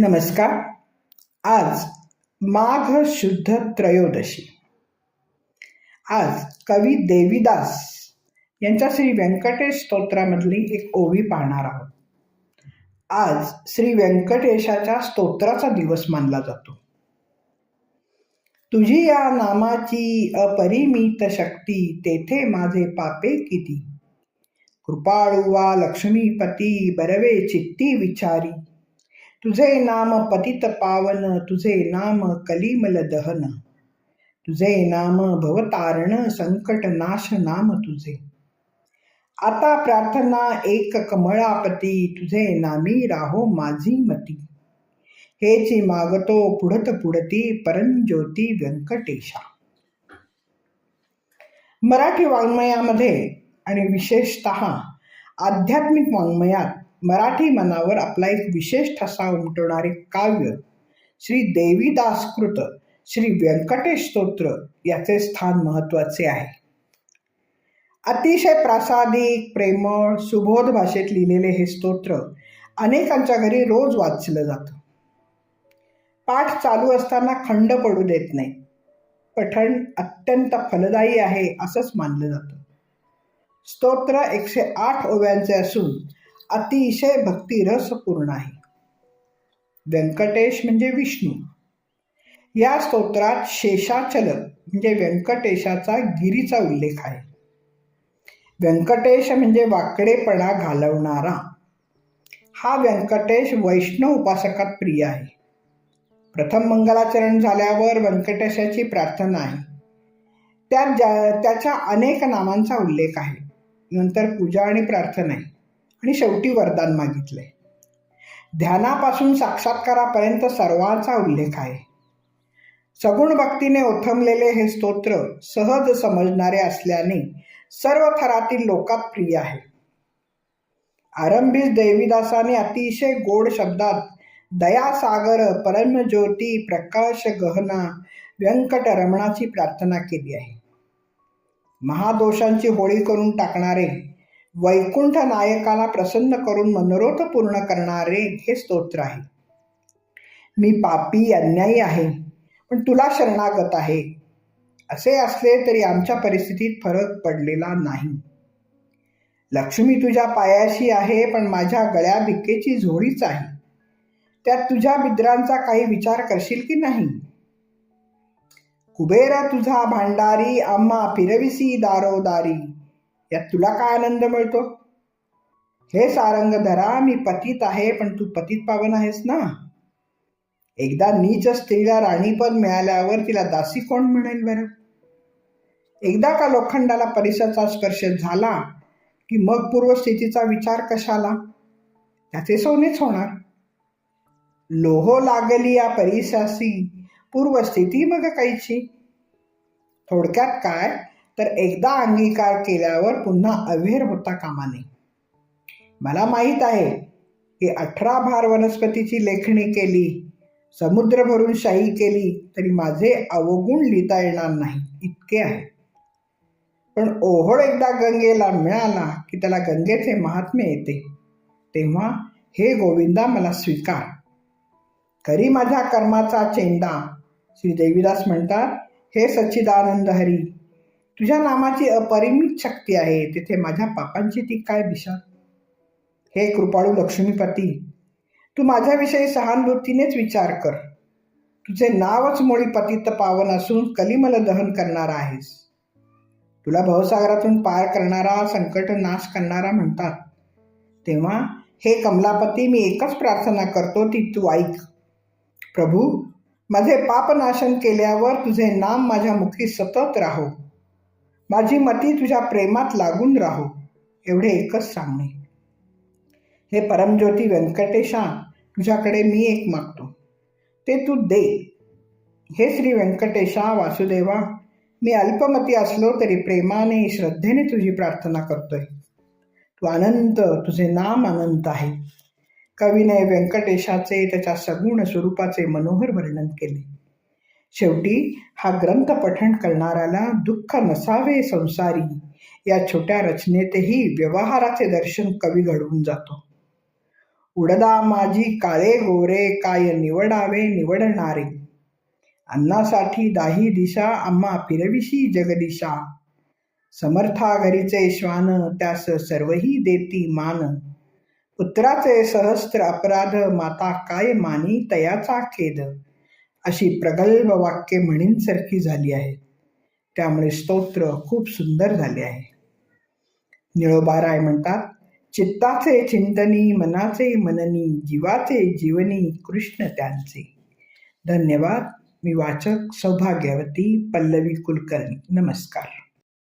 नमस्कार. आज माघ शुद्ध त्रयोदशी. आज कवी देवीदास यांच्या श्री व्यंकटेश स्तोत्रामधली एक ओवी पाहणार आहोत. आज श्री व्यंकटेशाच्या स्तोत्राचा दिवस मानला जातो. तुझी या नामाची अपरिमित शक्ती तेथे माझे पापे किती? कृपाळुवा लक्ष्मीपती बरवे चित्ती विचारी. तुझे नाम पतित पावन तुझे नाम कलिमल दहन. तुझे नाम भवतारण संकट नाश नाम तुझे. आता प्रार्थना एक कमळापती तुझे नामी राहो माझी मती. हेची मागतो पुढत पुढती परंज्योती व्यंकटेशा. मराठी वाङ्मयामध्ये आणि विशेषत आध्यात्मिक वाङ्मयात मराठी मनावर आपला एक विशेष ठसा उमटवणारे काव्य श्री देवीदासकृत श्री व्यंकटेश स्तोत्र याचे स्थान महत्त्वाचे आहे. अतिशय प्रासादिक प्रेमळ सुबोध भाषेत लिहिलेले हे स्तोत्र अनेकांच्या घरी रोज वाचलं जातं. पाठ चालू असताना खंड पडू देत नाही. पठण अत्यंत फलदायी आहे असंच मानलं जातं. स्तोत्र एकशे आठ ओव्यांचे असून अतिशय भक्तिरसपूर्ण आहे. व्यंकटेश म्हणजे विष्णू. या स्तोत्रात शेषाचल म्हणजे व्यंकटेशाचा गिरीचा उल्लेख आहे. व्यंकटेश म्हणजे वाकडेपणा घालवणारा. हा व्यंकटेश वैष्णव उपासकात प्रिय आहे. प्रथम मंगलाचरण झाल्यावर व्यंकटेशाची प्रार्थना आहे. त्यात ज्या त्याच्या अनेक नामांचा उल्लेख आहे. नंतर पूजा आणि प्रार्थना आहे. आणि शेवटी वरदान मागितले ध्यानापासून साक्षात्कारापर्यंत सर्वांचा उल्लेख आहे. सगुण भक्तीने ओथंबलेले हे स्तोत्र सहज समजणारे असल्याने सर्व थरातील लोकात प्रिय आहे. आरंभीच देवीदासाने अतिशय गोड शब्दात दयासागर परमज्योती प्रकाश गहना व्यंकटरमणाची प्रार्थना केली आहे. महादोषांची होळी करून टाकणारे वैकुंठ नायकाला प्रसन्न करून मनोरथ पूर्ण करणारे हे स्तोत्र आहे. मी पापी अन्यायी आहे पण तुला शरणागत आहे. असे असले तरी आमच्या परिस्थितीत फरक पडलेला नाही. लक्ष्मी तुझ्या पायाशी आहे पण माझ्या गळ्या भिकेची झोळीच आहे. त्यात तुझ्या मित्रांचा काही विचार करशील की नाही? कुबेरा तुझा भांडारी आम्हा फिरविसी दारोदारी. यात तुला काय आनंद मिळतो? हे सारंग धरा मी पतित आहे पण तू पतित पावन आहेस ना? एकदा नीच स्त्रीला राणीपद मिळाल्यावर तिला दासी कोण म्हणेल बरं? एकदा का लोखंडाला परिसराचा स्पर्श झाला की मग पूर्वस्थितीचा विचार कशाला? त्याचे सोनेच होणार. लोहो लागली या परिसासी पूर्वस्थिती मग काहीची थोडक्यात काय? तर एकदा अंगीकार केल्यावर पुन्हा अवेर होता कामा नये मला माहीत आहे की अठरा भार वनस्पतीची लेखणी केली समुद्र भरून शाही केली तरी माझे अवगुण लिहिता येणार नाही इतके आहे. पण ओहोळ एकदा गंगेला मिळाला की त्याला गंगेचे महात्म्य येते तेव्हा हे गोविंदा मला स्वीकार. करी माझ्या कर्माचा चेंडा श्री देवीदास म्हणतात हे सच्चिदानंद हरी तुझ्या नामाची अपरिमित शक्ती आहे. तिथे माझ्या पापांची ती काय दिशा? हे कृपाळू लक्ष्मीपती तू माझ्याविषयी सहानुभूतीनेच विचार कर. तुझे नावच मुळी पतित पावन असून कलिमल दहन करणारा आहेस. तुला भवसागरातून पार करणारा संकट नाश करणारा म्हणतात. तेव्हा हे कमलापती मी एकच प्रार्थना करतो ती तू ऐक. प्रभू माझे पापनाशन केल्यावर तुझे नाम माझ्या मुखी सतत राहो. माझी मती तुझ्या प्रेमात लागून राहो एवढे एकच सांगणे. हे परमज्योती व्यंकटेशा तुझ्याकडे मी एक मागतो. ते तू दे. हे श्री व्यंकटेशा वासुदेवा मी अल्पमती असलो तरी प्रेमाने श्रद्धेने तुझी प्रार्थना करतोय. तू अनंत तुझे नाम अनंत आहे. कवीने व्यंकटेशाचे त्याच्या सगुण स्वरूपाचे मनोहर वर्णन केले. शेवटी हा ग्रंथ पठण करणाऱ्याला दुःख नसावे संसारी. या छोट्या रचनेतही व्यवहाराचे दर्शन कवी घडवून जातो. उडदा माझी काळे हो गोरे काय निवडावे निवडणारे. अन्नासाठी दाही दिशा आम्हा फिरविशी जगदिशा. समर्था घरीचे श्वान त्यास सर्वही देती मान. पुत्राचे सहस्त्र अपराध माता काय मानी तयाचा खेद. अशी प्रगल्भ वाक्ये म्हणींसारखी झाली आहेत त्यामुळे स्तोत्र खूप सुंदर झाले आहे. निळोबाराय म्हणतात चित्ताचे चिंतनी मनाचे मननी जीवाचे जीवनी कृष्ण त्यांचे. धन्यवाद. मी वाचक सौभाग्यवती पल्लवी कुलकर्णी. नमस्कार.